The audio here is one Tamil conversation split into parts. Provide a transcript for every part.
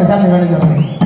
பேசாமல் நினைக்கிறேன்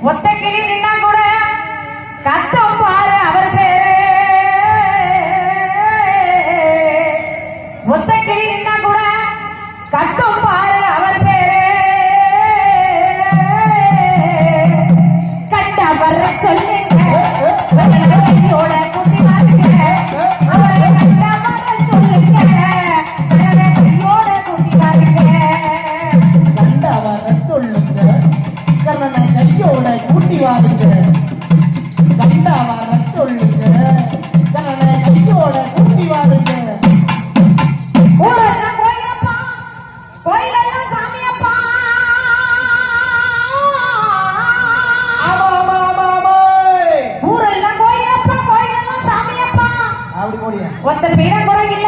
ஒத்த கிளி நின்னா கூட கத்தம் பாரு அவர் பேரு. ஒத்த ஊட்டி வாதிக்கிற கண்டாவா நட்டொள்ளிக்கிற தன்னை கையோட ஊட்டி வாதிக்கிற ஒத்த பீடம் குறையில்லை